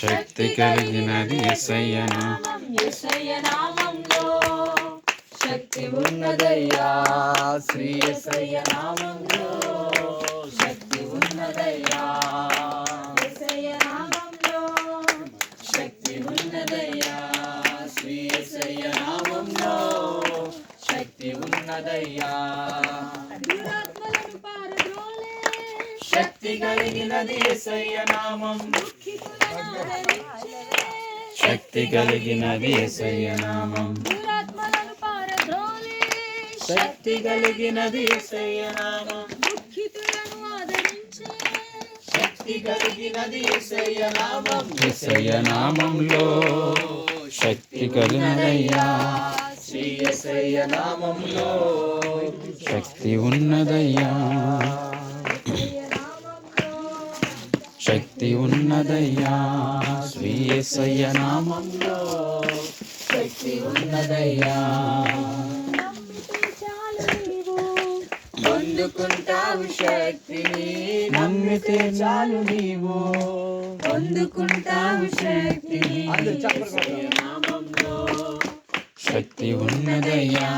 శక్తి కలిగినది ఎసయ్య నామం. శక్తి ఉన్నదయ్యా. శ్రీ యేసయ్య శక్తి ఉన్నదయ్యా. యేసయ్య శక్తి ఉన్నదయ్యా. శ్రీ యేసయ్య శక్తి ఉన్నదయ్యా. శక్తి కలిగినది యేసయ్య నామం. శక్తి కలిగినది ఎసయ్య నామం శక్తి కలిగినది యేసయ్య నామం. శక్తి కలిగినది నామం. నామంలో శక్తి కలిగినదయ్యా శ్రీ యేసయ్య నామంలో. శక్తి ఉన్నదయ్యా. శక్తి ఉన్నదయ్యా స్వీయసయ్య నామంలో. శక్తి ఉన్నదయ్యా. పొందుకుంటావు శక్తిని నమ్మితే చాలు నీవు. పొందుకుంటావు శక్తిని నామంలో. శక్తి ఉన్నదయ్యా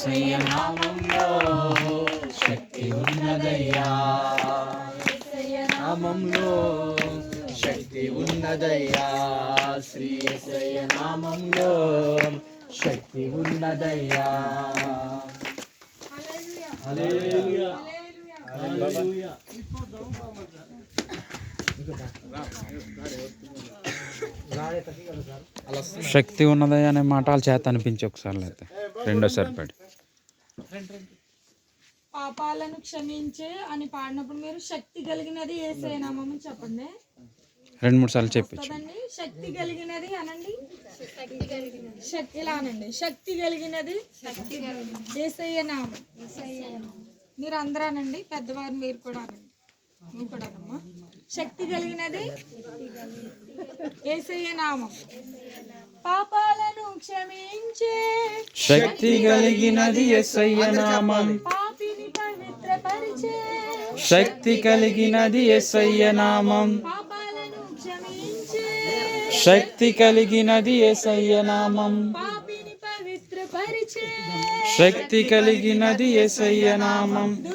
శ్రీ నామంలో. శక్తి ఉన్నదయ్యా శ్రీ యేసయ్య నామంలో శక్తి ఉన్నదయ్యా శక్తి ఉన్నదయ్యా అనే మాట చేత అనిపించి ఒకసారి అయితే రెండోసారి పడి. పాపాలను క్షమించే అని పాడినప్పుడు మీరు శక్తి కలిగినది ఏసే నామం చెప్పండి? రెండు మూడు సార్లు చెప్పించు కదండి శక్తి కలిగినది అనండి. శక్తి ఇలా అనండి. శక్తి కలిగినది ఏసయ్య నామం మీరు అందరూ అనండి. పెద్దవారు మీరు కూడా అనండి. నువ్వు కూడా అనమ్మా శక్తి కలిగినది ఏసయ్య నామం పాపాలను క్షమించే శక్తి కలిగినది ఎసయ్య నామం శక్తి కలిగినది ఎసయ్య నామం. శక్తి కలిగినది ఎసయ్య నామం. శక్తి కలిగినది ఎసయ్య నామం.